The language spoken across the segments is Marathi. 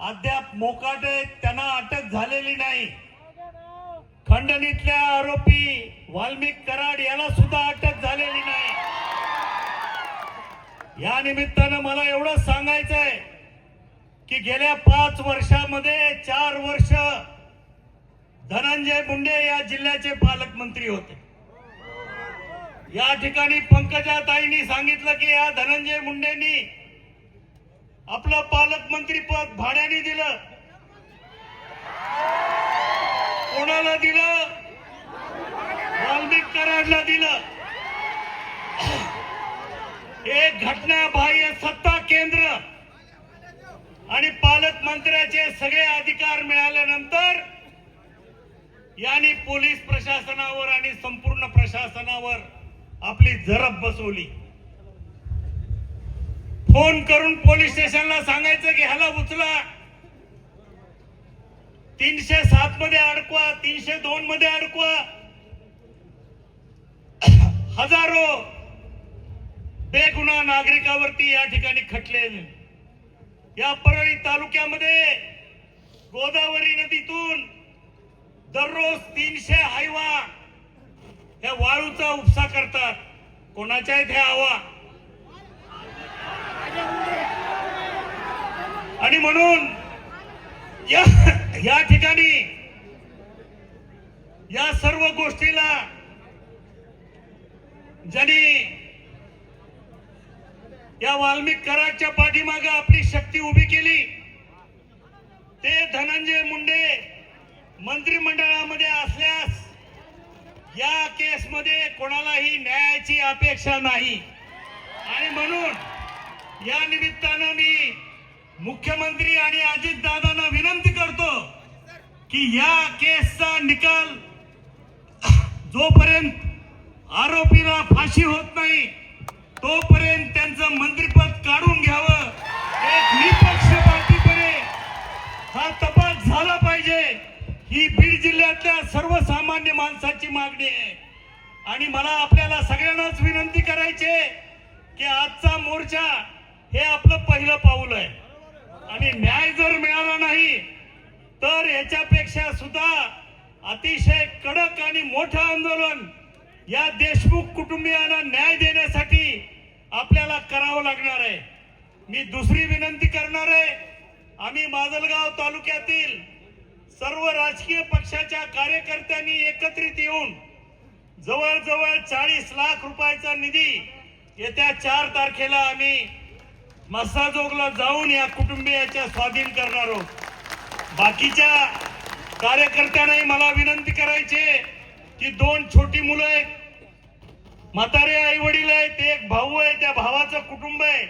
अद्याप मोकाटे त्यांना अटक झालेली नाही. खंडणीतल्या आरोपी वाल्मिक कराड याला सुद्धा अटक झालेली नाही. या निमित्तानं मला एवढंच सांगायचं आहे की गेल्या पाच वर्षामध्ये चार वर्ष धनंजय मुंडे या जिल्ह्याचे पालकमंत्री होते. या ठिकाणी पंकजाताईंनी सांगितलं की या धनंजय मुंडेंनी आपलं पालकमंत्री पद भाड्याने दिलं. कोणाला दिलं? वाल्मिक कराडला दिलं. एक घटना बाह्य सत्ता केंद्र आणि पालकमंत्र्याचे सगळे अधिकार मिळाल्यानंतर यांनी पोलीस प्रशासनावर आणि संपूर्ण प्रशासनावर आपली जरब बसवली. फोन करून पोलीस स्टेशनला सांगायचं की ह्याला उचला. तीनशे सात मध्ये अडकवा तीनशे दोन मध्ये अडकवा. हजारो बेगुन्हा नागरिकावरती या ठिकाणी खटले. या परळी तालुक्यामध्ये गोदावरी नदीतून दररोज तीनशे हायवा या वाळूचा उपसा करतात. कोणाच्या इथे आवा? हवा आणि म्हणून या या ठिकाणी या सर्व गोष्टीला ज्यांनी या वाल्मिक कराडच्या पाठीमागे आपली शक्ती उभी केली ते धनंजय मुंडे मंत्रिमंडळामध्ये असल्यास या केसमध्ये कोणालाही न्यायाची अपेक्षा नाही. आणि म्हणून या निमित्तानं मी मुख्यमंत्री आणि अजित दादांना विनंती करतो की या केसचा निकाल जोपर्यंत आरोपीला फाशी होत नाही तोपर्यंत त्यांचं मंत्रिपद काढून घ्यावं. एक निपक्षपातीपणे हा तपास झाला पाहिजे. ही बीड जिल्ह्यातल्या सर्वसामान्य माणसाची मागणी आहे. आणि मला आपल्याला सगळ्यांनाच विनंती करायची आहे की आजचा मोर्चा हे आपलं पहिलं पाऊल आणि न्याय जर मिळाला नाही तर याच्यापेक्षा सुद्धा अतिशय कडक आणि मोठं आंदोलन या देशमुख कुटुंबियांना न्याय देण्यासाठी आपल्याला करावं लागणार आहे. मी दुसरी विनंती करणार आहे आम्ही माजलगाव तालुक्यातील सर्व राजकीय पक्षाच्या कार्यकर्त्यांनी एकत्रित येऊन जवळजवळ चाळीस लाख रुपयाचा निधी येत्या चार तारखेला आम्ही मस्साजोगला जाऊन या कुटुंबियाच्या स्वाधीन करणार बाकीच्या कार्यकर्त्यांनाही मला विनंती करायची की दोन छोटी मुलं आहेत. म्हातारे आई वडील आहेत एक भाऊ आहे त्या भावाचं कुटुंब आहे.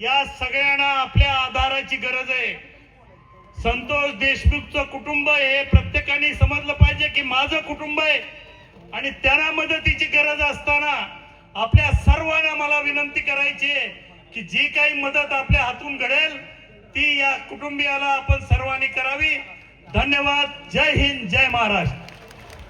या सगळ्यांना आपल्या आधाराची गरज आहे. संतोष देशमुखचं कुटुंब हे प्रत्येकाने समजलं पाहिजे की माझं कुटुंब आहे. आणि त्यांना मदतीची गरज असताना आपल्या सर्वांना मला विनंती करायची आहे की जी काही मदत आपल्या हातून घडेल ती या कुटुंबियाला आपण सर्वांनी करावी. धन्यवाद. जय हिंद जय महाराष्ट्र.